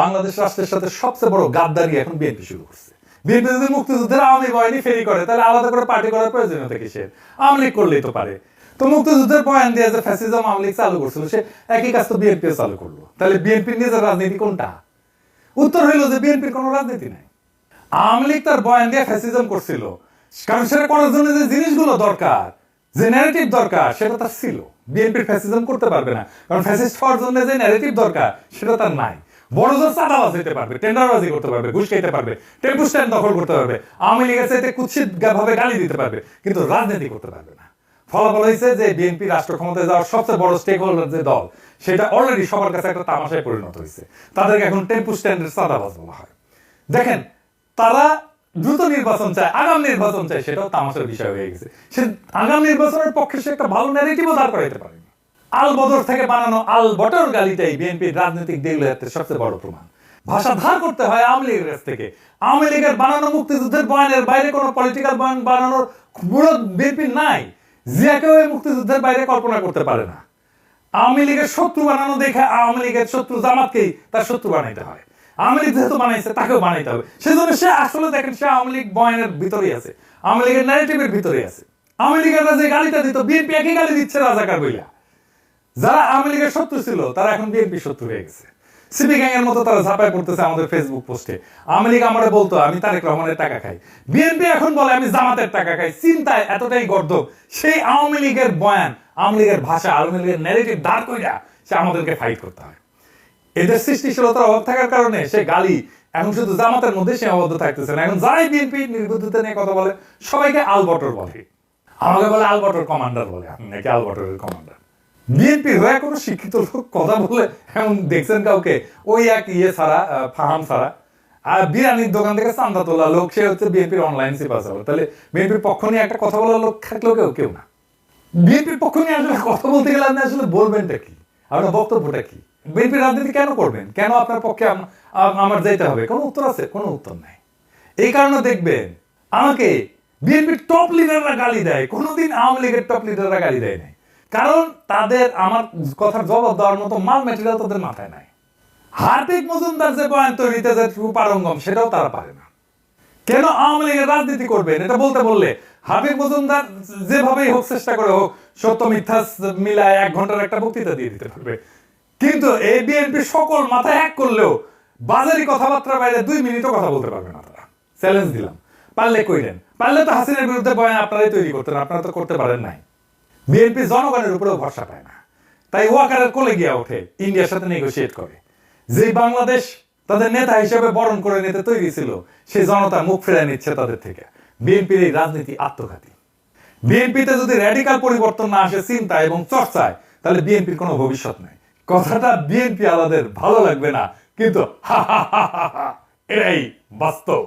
বাংলাদেশ রাষ্ট্রের সাথে সবচেয়ে বড় গাদ্দারি এখন বিএনপি শুরু করছে। বিএনপি যদি মুক্তিযুদ্ধের আওয়ামী বয়ানি ফেরি করে, তাহলে আলাদা করে পার্টি করার প্রয়োজনীয়তা কিসের? আওয়ামী লীগ করলেই তো পারে। তো মুক্তিযুদ্ধের বয়ান দিয়ে যে ফ্যাসিজম আওয়ামী লীগ চালু করছিল, সে একই কাজ তো বিএনপি চালু করল। তাহলে বিএনপির নিজের রাজনীতি কোনটা? উত্তর হইল যে বিএনপির কোনো রাজনীতি নাই। আওয়ামী লীগ তার বয়ান দিয়ে ফ্যাসিজম করছিল। কারণ সেটা করার জন্য যে জিনিসগুলো দরকার, যে ন্যারেটিভ দরকার, সেটা তার ছিল। বিএনপির ফ্যাসিজম করতে পারবে না। কারণ ফ্যাসিস্ট হওয়ার জন্য যে ন্যারেটিভ দরকার, সেটা তার নাই। বড় জোর চাঁদাবাজ হইতে পারবে, টেন্ডারবাজি করতে পারবে, ঘুষ খাইতে পারবে, টেম্পু স্ট্যান্ড দখল করতে পারবে, আওয়ামী লীগের চাইতে কুৎসিত ভাবে গালি দিতে পারবে, কিন্তু রাজনীতি করতে পারবে না। ফলাফল হয়েছে যে বিএনপি রাষ্ট্র ক্ষমতায় যাওয়ার সবচেয়ে বড় স্টেক হোল্ডার যে দল, সেটা অলরেডি সবার কাছে একটা তামাশায় পরিণত হয়েছে তাদেরকে এখন টেম্পু স্ট্যান্ডের চাঁদাবাজ বলা হয়। দেখেন, তারা দ্রুত নির্বাচন চায়, আগাম নির্বাচন চায়, সেটাও তামাশার বিষয় হয়ে গেছে। সে আগাম নির্বাচনের পক্ষে সে একটা ভালো ন্যারেটিভও দাঁড় করাইতে পারেনি। আল বদর থেকে বানানো আল বটর গালিটাই বিএনপির রাজনৈতিক দেগুলিয়াতের সবচেয়ে বড় প্রমাণ। ভাষা ধার করতে হয় আওয়ামী লীগের কাছ থেকে। আওয়ামী লীগের বানানো মুক্তিযুদ্ধের বয়ানের বাইরে কোনো পলিটিক্যাল বয়ান বানানোর বুড়ো বিএনপি নাই। জিয়াকেও এই মুক্তিযুদ্ধের বাইরে কল্পনা করতে পারে না। আওয়ামী লীগের শত্রু বানানো দেখে আওয়ামী লীগের শত্রু জামাতকেই তার শত্রু বানাইতে হয়। আওয়ামী লীগ যেহেতু বানাইছে, তাকেও বানাইতে হবে। সেজন্য সে আসলে দেখেন, সে আওয়ামী লীগ বয়ানের ভিতরেই আছে। আওয়ামী লীগের ন্যারেটিভের ভিতরেই আছে। আওয়ামী লীগের যে গালিটা দিত, বিএনপি একই গালি দিচ্ছে রাজাকার বইলা। যারা আওয়ামী লীগের শত্রু ছিল, তারা এখন বিএনপি শত্রু হয়ে গেছে। সিপি গ্যাং এর মতো তারা পড়তেছে আমাদের ফেসবুক পোস্টে আওয়ামী লীগ আমারে বলতো, আমি তারেক রহমানের টাকা খাই। বিএনপি এখন বলে, আমি জামাতের টাকা খাই। চিন্তায় এতটাই সেই আওয়ামী লীগের বয়ান, আওয়ামী লীগের ভাষা, আওয়ামী লীগের ন্যারেটিভ দাঁড় কইরা সে আমাদেরকে ফাইট করতে হয়। এদের সৃষ্টিশীলতার অভাব থাকার কারণে সে গালি, এখন শুধু জামাতের মধ্যে সীমাবদ্ধ থাকতেছে না। এখন যারাই বিএনপি নির্বুদ্ধতা নিয়ে কথা বলে, সবাইকে আলবটর বলে। আমাকে বলে আলবটর কমান্ডার বলে আমি নাকি আলবটরের কমান্ডার? বিএনপি হয়ে কোনো শিক্ষিত লোক কথা বলে এমন দেখছেন কাউকে? ওই এক ইয়ে ছাড়া ফাহাম ছাড়া। আর বিরিয়ানির দোকান থেকে চান্দা তোলা লোক, সে হচ্ছে বিএনপির অনলাইন সিপাসাল তাহলে বিএনপির পক্ষ নিয়ে একটা কথা বলার লোক থাকলেও কেউ কেউ না। বিএনপির পক্ষ নিয়ে আসলে কথা বলতে গেলে আপনি আসলে বলবেনটা কি? আপনার বক্তব্যটা কি? বিএনপির রাজনীতি কেন করবেন? কেন আপনার পক্ষে আম- আম- আমার যেতে হবে? কোনো উত্তর আছে? কোনো উত্তর নাই। এই কারণে দেখবেন, আমাকে বিএনপির টপ লিডাররা গালি দেয়। কোনোদিন আওয়ামী লীগের টপ লিডাররা গালি দেয় নাই। কারণ তাদের আমার কথার জবাব দেওয়ার মতো মাল ম্যাটেরিয়াল তাদের মাথায় নাই। হার্দিক মজুমদার যে বয়ান তৈরিতে যে পারঙ্গম সেটাও তারা পারে না। কেন আওয়ামী লীগের রাজনীতি করবেন? এটা বলতে বললে হাবিব মজুমদার যেভাবেই হোক চেষ্টা করে হোক, সত্য মিথ্যা মিলায় এক ঘণ্টার একটা বক্তৃতা দিয়ে দিতে পারবে। কিন্তু এই বিএনপি সকল মাথায় এক করলেও বাজারি কথাবার্তার বাইরে দুই মিনিটও কথা বলতে পারবে না তারা। চ্যালেঞ্জ দিলাম। পারলে কইলেন পারলে তো হাসিনের বিরুদ্ধে বয়ান আপনারাই তৈরি করতেন, আপনারা তো করতে পারেন নাই। বিএনপি জনগণের উপরেও ভরসা পায় না। তাই ওয়াকারের কোলে গিয়া ওঠে, ইন্ডিয়ার সাথে নেগোসিয়েট করে। যে বাংলাদেশ তাদের নেতা হিসেবে বরণ করে নিতে তৈরি ছিল সেই জনতা মুখ ফেরায় নিচ্ছে তাদের থেকে। বিএনপির এই রাজনীতি আত্মঘাতী। বিএনপিতে যদি র্যাডিকাল পরিবর্তন না আসে চিন্তা এবং চর্চায়, তাহলে বিএনপির কোনো ভবিষ্যৎ নাই। কথাটা বিএনপি আলাদের ভালো লাগবে না, কিন্তু এটাই বাস্তব।